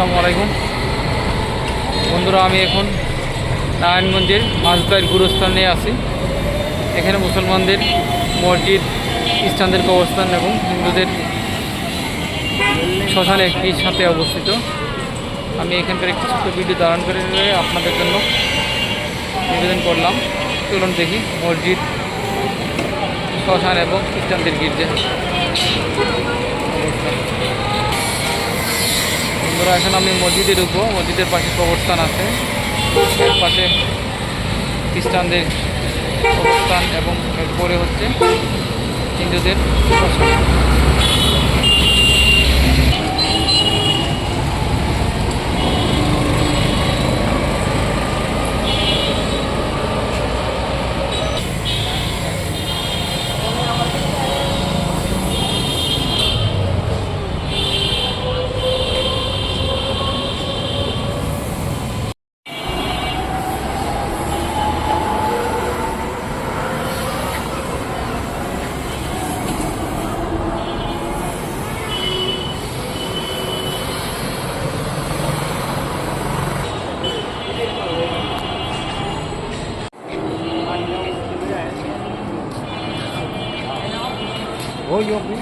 আসসালামু আলাইকুম। বন্ধুরা, আমি এখন নারায়ণগঞ্জের মাছবাইয়ের গুরুস্থানে আছি। এখানে মুসলমানদের মসজিদ, খ্রিস্টানদের কবরস্থান এবং হিন্দুদের শ্মশান একটি সাথে অবস্থিত। আমি এখানকার একটি ছোট্ট ভিডিও ধারণ করে আপনাদের জন্য নিবেদন করলাম। চলুন দেখি মসজিদ, শ্মশান এবং খ্রিস্টানদের গির্জা। বন্ধুরা এখন আমি মসজিদে ঢুকবো, মসজিদের পাশে কবরস্থান আছে। এর পাশে খ্রিস্টানদের অবস্থান এবং এরপরে হচ্ছে হিন্দুদের vô vô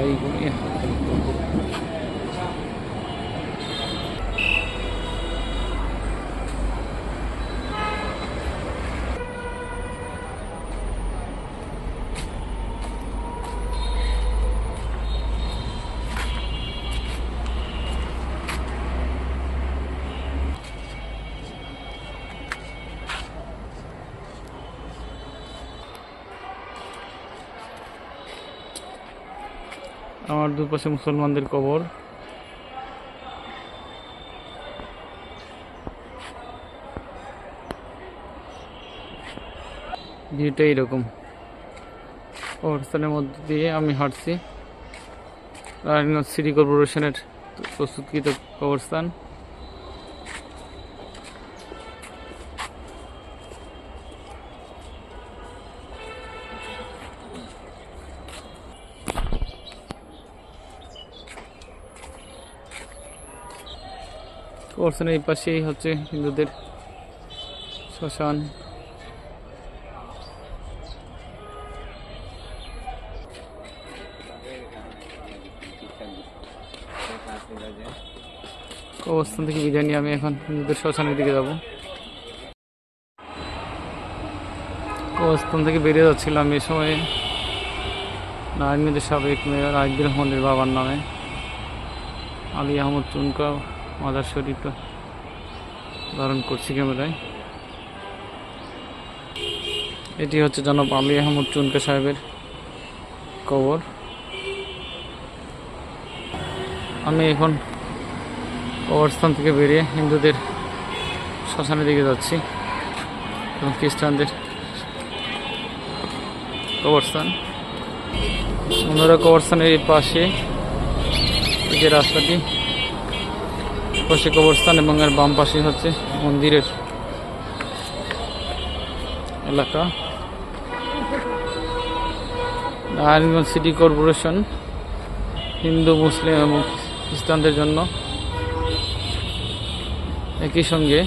Hãy subscribe cho আমার দুপাশে মুসলমানদের কবর। ভিউটা এইরকম কবরস্থানের মধ্যে দিয়ে আমি হাঁটছি। নারায়ণগঞ্জ সিটি কর্পোরেশনের প্রস্তুতকৃত কবরস্থান। কবরস্থানের এই পাশেই হচ্ছে হিন্দুদের শ্মশান। কবরস্থান থেকে বিদায় নিয়ে আমি এখন হিন্দুদের শ্মশানের দিকে যাব। কবরস্থান থেকে বেরিয়ে যাচ্ছিলাম এ সময়ে নারায়ণগঞ্জের সাবেক মেয়র আইদুর রহমানের বাবার নামে। আলী আহমদ চুনকা মাদার শরীফটা ধারণ করছি ক্যামেরায়। এটি হচ্ছে জনাব আলী আহমদ চুনকা সাহেবের কবর। আমি এখন কবরস্থান থেকে বেরিয়ে হিন্দুদের শ্মশানের দিকে যাচ্ছি এবং খ্রিস্টানদের কবরস্থান। অন্যরা কবরস্থানের পাশে এই যে রাস্তাটি পাশে কবরস্থান এবং এর বাম পাশে হচ্ছে মন্দিরের এলাকা। নারায়ণগঞ্জ সিটি কর্পোরেশন হিন্দু, মুসলিম এবং খ্রিস্টানদের জন্য একই সঙ্গে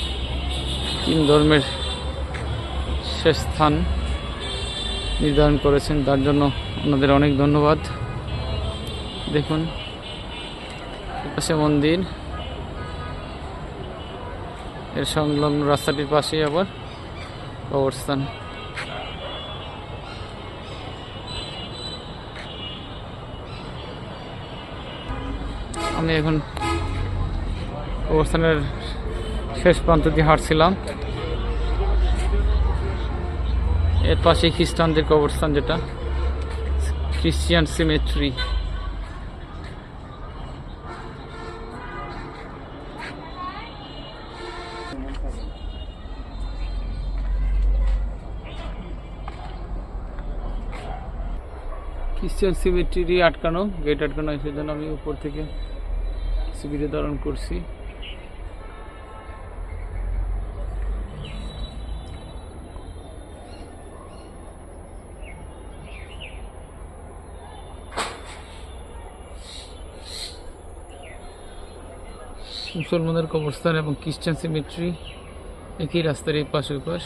তিন ধর্মের শেষ স্থান নির্ধারণ করেছেন। তার জন্য ওনাদের অনেক ধন্যবাদ। দেখুন পাশে মন্দির। এর সংলগ্ন রাস্তাটির পাশেই আবার কবরস্থান। আমি এখন কবরস্থানের শেষ প্রান্ত দিয়ে হাঁটছিলাম। এর পাশে খ্রিস্টানদের কবরস্থান যেটা ক্রিশ্চিয়ান সিমেট্রি। ক্রিশ্চিয়ান সিমেট্রি আটকানো গেট আটকানো সেজন্য আমি উপর থেকে কিছু ধারণ করছি। মুসলমানদের কবরস্থান এবং খ্রিস্টান সিমেট্রি একই রাস্তার এই পাশে পাশ।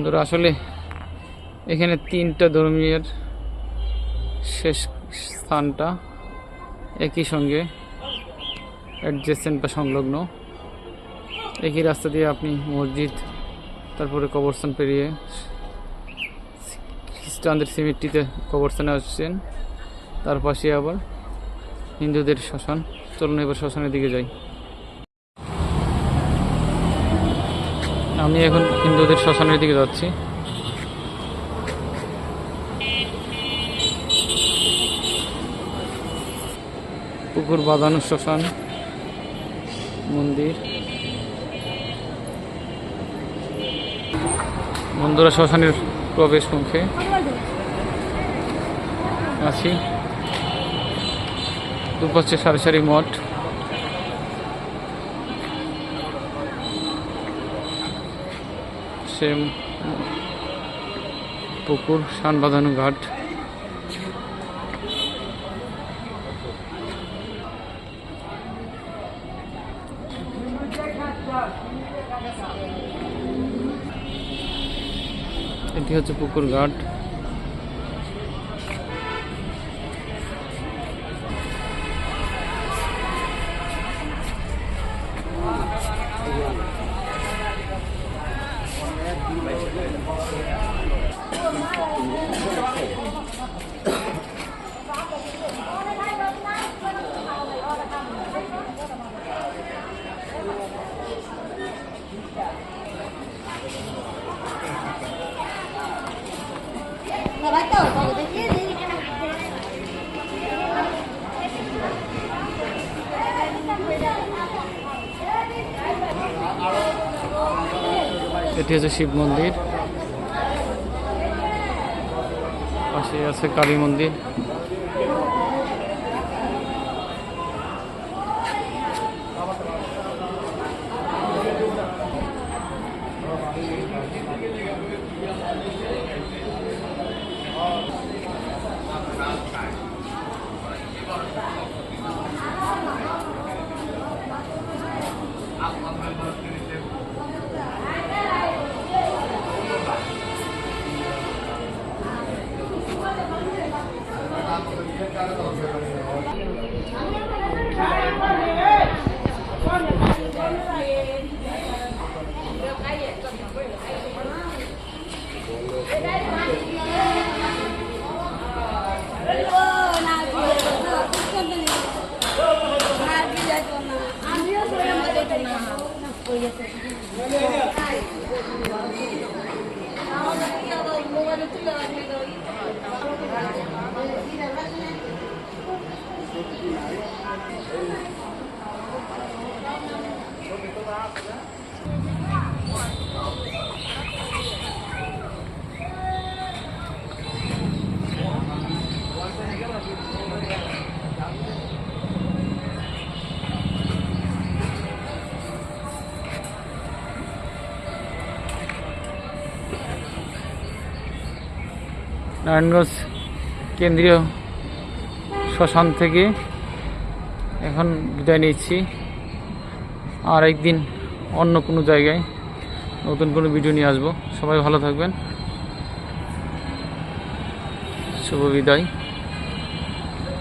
বন্ধুরা, আসলে এখানে তিনটা ধর্মীয় শেষ স্থানটা একই সঙ্গে অ্যাডজেসেন্ট বা সংলগ্ন। একই রাস্তা দিয়ে আপনি মসজিদ, তারপরে কবরস্থান পেরিয়ে খ্রিস্টানদের সিমেট্রিতে কবরস্থানে আসছেন। তার পাশে আবার হিন্দুদের শ্মশান। চলুন এবার শ্মশানের দিকে যাই। আমি এখন হিন্দুদের শ্মশানের দিকে যাচ্ছি। পুকুর বাঁধানো শ্মশান, মন্দির। বন্ধুরা শ্মশানের প্রবেশ মুখে আছি। দুপাশে সারি সারি মঠ। সে পুকুর সান বাঁধানো ঘাট। এটি হচ্ছে পুকুর ঘাট। এটি হচ্ছে শিব মন্দির। পাশে আছে কালী মন্দির। Bye. নারায়ণগঞ্জ কেন্দ্রীয় শ্মশান থেকে এখন বিদায় নিচ্ছি। আর একদিন অন্য কোনো জায়গায় নতুন কোনো ভিডিও নিয়ে আসব। সবাই ভালো থাকবেন। শুভ বিদায়।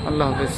আল্লাহ হাফেজ।